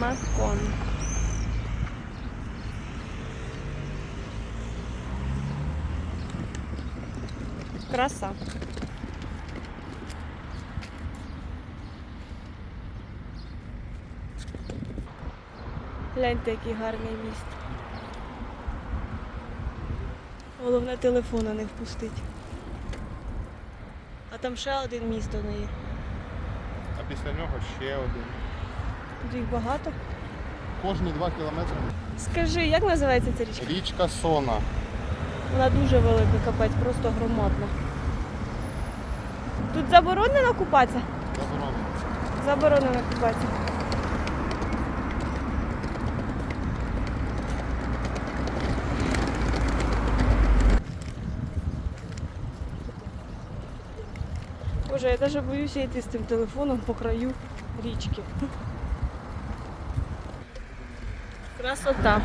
Макон. Краса. Гляньте, який гарний міст. Головне телефона не впустить. А там ще один міст воно є. А після нього ще один. Тут їх багато. Кожні два кілометри. Скажи, як називається ця річка? Річка Сона. Вона дуже велика, капець, просто громадна. Тут заборонено купатися? Заборонена. Заборонено купатися. Боже, я навіть боюся йти з цим телефоном по краю річки. Красота.